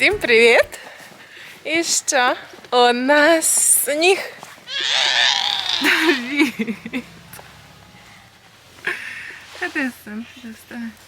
Всім привіт! І що? У нас сніг. Привіт! Ходи, син.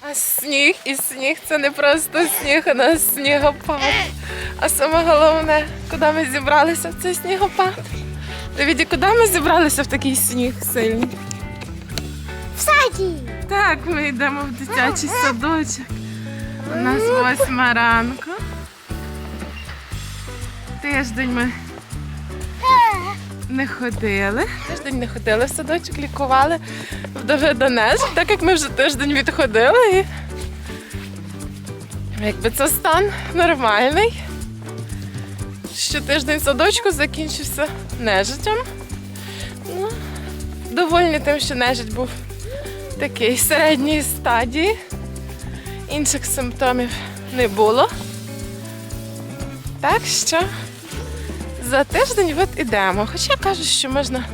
А сніг і сніг це не просто сніг, у нас снігопад. А саме головне, куди ми зібралися в цей снігопад? Давіді, куди ми зібралися в такий сніг сильний? В саді. Так, ми йдемо в дитячий садочок. У нас восьма ранку. Тиждень ми не ходили. Тиждень не ходили в садочок, лікували вдови Донецьк, так як ми вже тиждень відходили. І... Якби це стан нормальний. Що тиждень садочку закінчився нежиттям. Ну, довольні тим, що нежить був такий середньої стадії. Інших симптомів не було. Так що за тиждень от ідемо. Хоча кажуть, що можна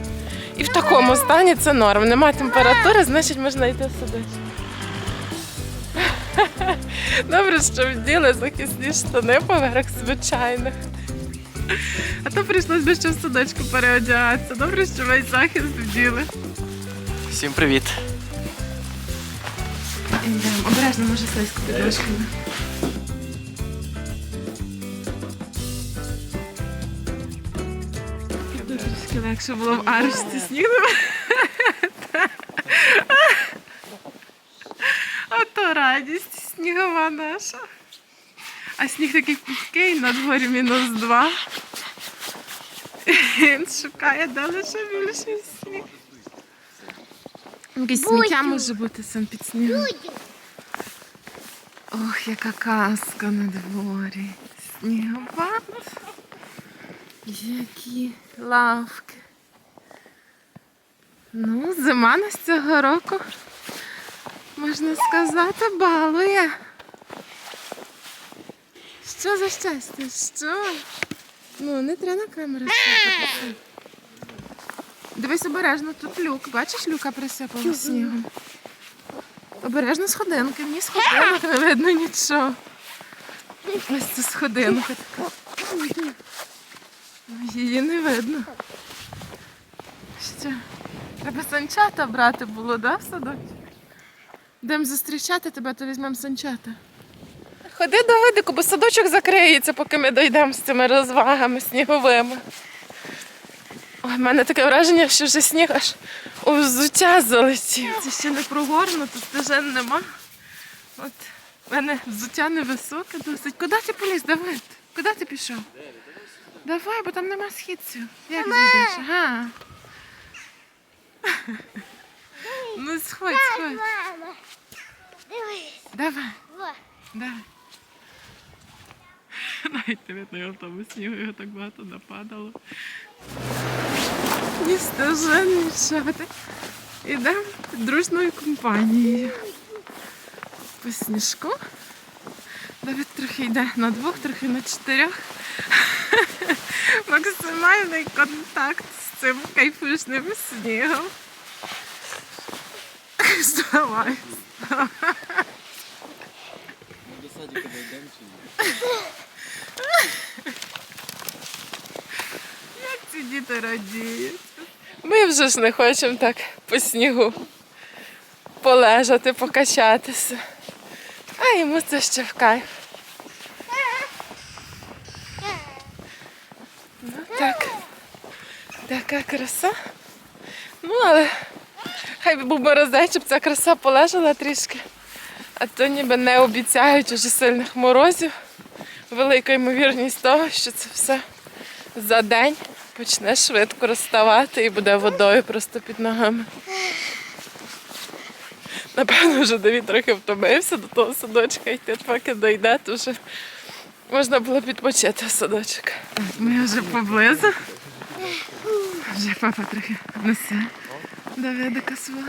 і в такому стані це норм. Немає температури, значить можна йти садочок. Добре, що вділи захисні штани поверх звичайних. А то прийшлось би ще в садочку переодягатися. Добре, що весь захист вділи. Всім привіт! Обережно може слизько під ножками. Трішки легше було в аршці сніг. Ото радість снігова наша. А сніг такий пухкий, на дворі мінус два. Він шукає, де лише більший сніг. Якесь сміття може бути сам під снігом. Ох, яка казка на дворі. Снігопад. Які лавки. Ну, зима нас цього року, можна сказати, балує. Що за щастя? Що? Ну, не треба на камеру. Дивись обережно, тут люк. Бачиш, люка присипала снігом. Обережно сходинки. Мені сходинок не видно нічого. Ось це сходинка така. Її не видно. Що? Треба санчата брати було, да, в садок? Йдемо зустрічати тебе, то візьмемо санчата. Ходи до видику, бо садочок закриється, поки ми дійдемо з цими розвагами сніговими. Ой, в мене таке враження, що вже сніг аж у взуття залетів. Це ще не прогорнуто, стежен нема. От в мене взуття невисоке досить. Куди ти поліз, Давид? Куди ти пішов? Давай, бо там нема східців. Як зійдеш? Ага. Ну сходь, сходь. Мама. Дивись. Давай, Во. давай. Навіть не видно його тому снігу, його так багато нападало. Ні стежен, ні шати. Ідемо дружною компанією. По сніжку. Давид трохи йде на двох, трохи на чотирьох. Максимальний контакт з цим кайфушним снігом. Вставай. До садика дійдемо чи ні? Як ці діти радіють. Ми вже ж не хочемо так по снігу полежати, покачатися. А йому це ще в кайф. Ну так. Така краса. Ну, але хай би був морозець, щоб ця краса полежала трішки. А то ніби не обіцяють уже сильних морозів. Велика ймовірність того, що це все за день почне швидко розставати і буде водою просто під ногами. Напевно, вже Давід трохи втомився до того садочка йти, поки дойде, то вже можна було підпочити садочок. Ми вже поблизу. Вже папа трохи несе Давидика свого.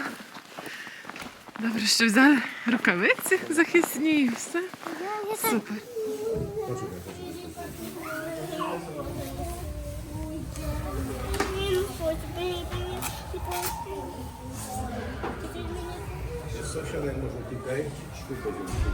Добре, що взяли рукавиці захисні і все. Супер. Sąsiadem może tutaj, tutaj będziemy się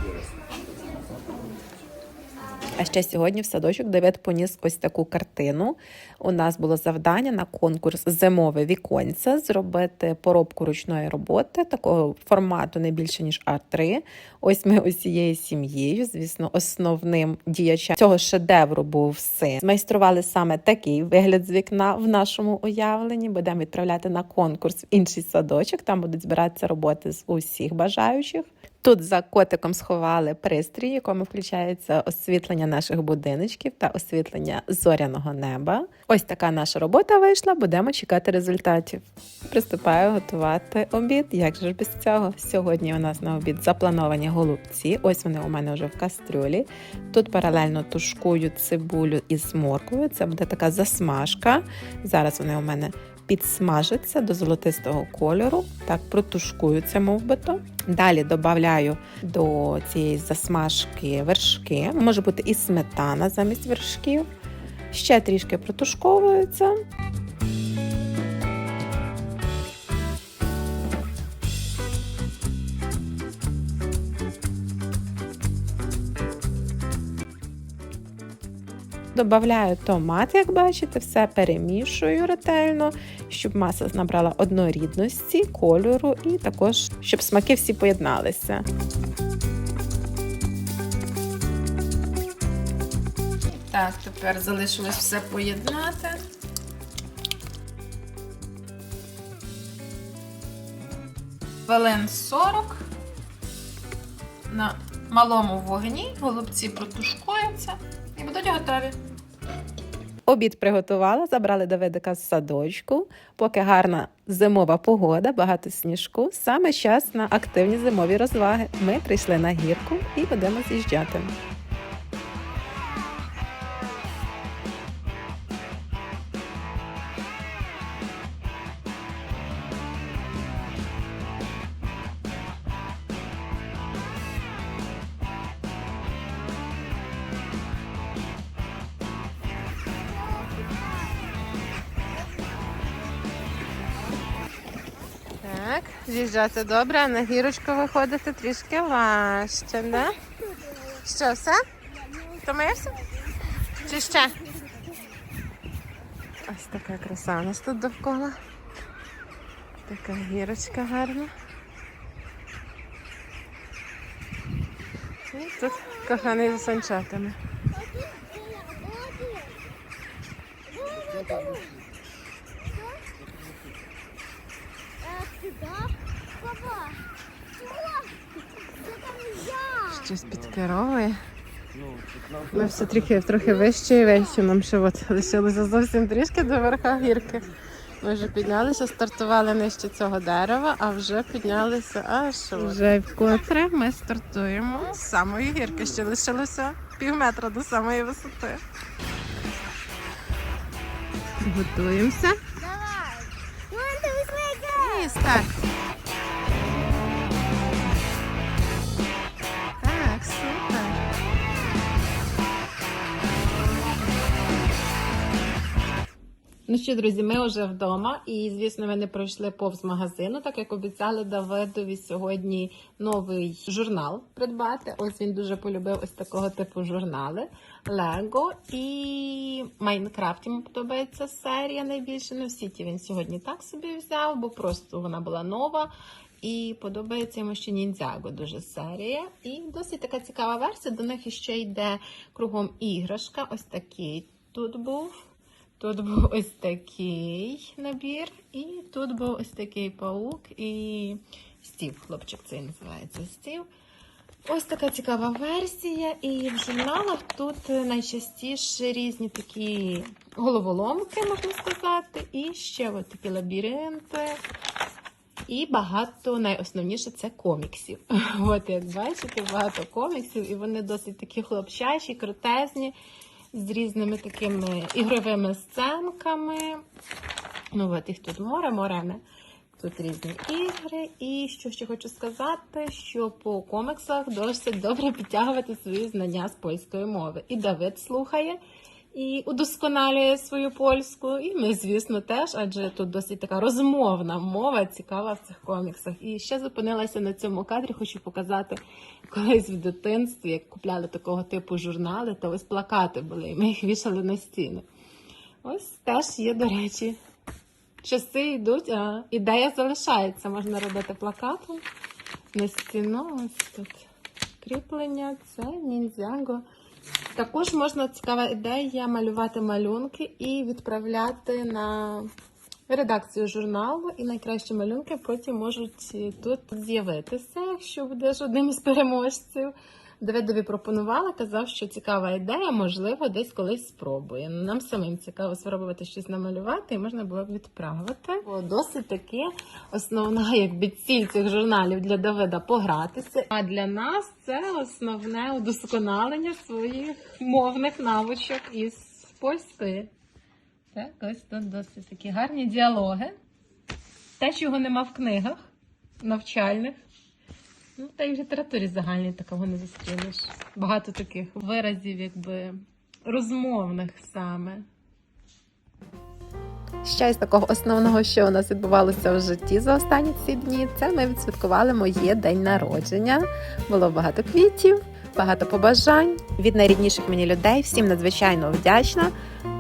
А ще сьогодні в садочок Давид поніс ось таку картину. У нас було завдання на конкурс зимове віконце зробити поробку ручної роботи, такого формату не більше ніж А3. Ось ми усією сім'єю. Звісно, основним діячем цього шедевру був син. Змайстрували саме такий вигляд з вікна в нашому уявленні. Будемо відправляти на конкурс в інший садочок. Там будуть збиратися роботи з усіх бажаючих. Тут за котиком сховали пристрій, якому включається освітлення наших будиночків та освітлення зоряного неба. Ось така наша робота вийшла. Будемо чекати результатів. Приступаю готувати обід. Як же ж без цього? Сьогодні у нас на обід заплановані голубці. Ось вони у мене вже в кастрюлі. Тут паралельно тушкую цибулю із морквою. Це буде така засмажка. Зараз вони у мене підсмажаться до золотистого кольору. Так, протушкуються, мов би то. Далі додаю до цієї засмажки вершки. Може бути і сметана замість вершків. Ще трішки протушковуються. Добавляю томат, як бачите, все перемішую ретельно, щоб маса набрала однорідності, кольору і також, щоб смаки всі поєдналися. Так, тепер залишилось все поєднати. Хвилин 40 на малому вогні голубці протушкуються і будуть готові. Обід приготувала, забрали Давидика з садочку. Поки гарна зимова погода, багато сніжку. Саме час на активні зимові розваги. Ми прийшли на гірку і будемо з'їжджати. З'їжджати добре, а на гірочку виходити трішки важче, не? Що, все? Втомився? Чи ще? Ось така краса у нас тут довкола. Така гірочка гарна. І тут коханий за санчатами. Папа, що? Це там я. Щось підкеровує. Ми все трохи, трохи вище і вище. Нам ще от лишилося зовсім трішки до верха гірки. Ми вже піднялися, стартували нижче цього дерева, а вже піднялися аж от. вже вкотре ми стартуємо з самої гірки. Ще лишилося пів метра до самої висоти. Готуємося. Давай. Вон ти висвика. І так. Ну що, друзі, ми вже вдома, і звісно, ми не пройшли повз магазину, так як обіцяли Давидові сьогодні новий журнал придбати. Ось він дуже полюбив ось такого типу журнали. Лего і Майнкрафт йому подобається серія найбільше. Ну, сіті він сьогодні так собі взяв, бо просто вона була нова. І подобається йому ще ніндзяго дуже серія. І досить така цікава версія. До них іще йде кругом іграшка. Ось такий тут був. Тут був ось такий набір, і тут був ось такий паук і стів. Хлопчик цей називається стів. Ось така цікава версія. І в журналах тут найчастіше різні такі головоломки, можна сказати, і ще от такі лабіринти. І багато, найосновніше, це коміксів. От як бачите, багато коміксів, і вони досить такі хлопчачі, крутезні, з різними такими ігровими сценками. Ну, от їх тут море, морене. Тут різні ігри. І що ще хочу сказати, що по коміксах досить добре підтягувати свої знання з польської мови. І Давид слухає, і удосконалює свою польську. І ми, звісно, теж, адже тут досить така розмовна мова, цікава в цих коміксах. І ще зупинилася на цьому кадрі, хочу показати колись в дитинстві, як купляли такого типу журнали, то ось плакати були, і ми їх вішали на стіни. Ось теж є, до речі, часи йдуть, а ідея залишається. Можна робити плакатом на стіну. Ось тут кріплення, це ніндзяго. Також можна цікава ідея малювати малюнки і відправляти на редакцію журналу. І найкращі малюнки потім можуть тут з'явитися, якщо будеш одним із переможців. Давидові пропонувала, казав, що цікава ідея, можливо, десь колись спробує. Нам самим цікаво спробувати щось намалювати, і можна було б відправити. Бо досить таки основна якби ціль цих журналів для Давида погратися. А для нас це основне удосконалення своїх мовних навичок із польської. Так, ось тут досить такі гарні діалоги. Те, чого нема в книгах навчальних. Ну, та й в літературі загальній такого не зустрінеш. Багато таких виразів, якби розмовних саме. Ще із такого основного, що у нас відбувалося в житті за останні ці дні, це ми відсвяткували моє день народження. Було багато квітів, багато побажань від найрідніших мені людей. Всім надзвичайно вдячна.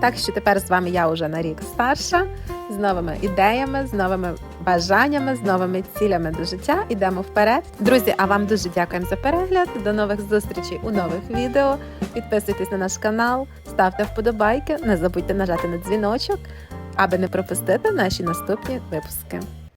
Так що тепер з вами я вже на рік старша, з новими ідеями, з новими бажаннями, з новими цілями до життя. Ідемо вперед. Друзі, а вам дуже дякуємо за перегляд. До нових зустрічей у нових відео. Підписуйтесь на наш канал, ставте вподобайки, не забудьте нажати на дзвіночок, аби не пропустити наші наступні випуски.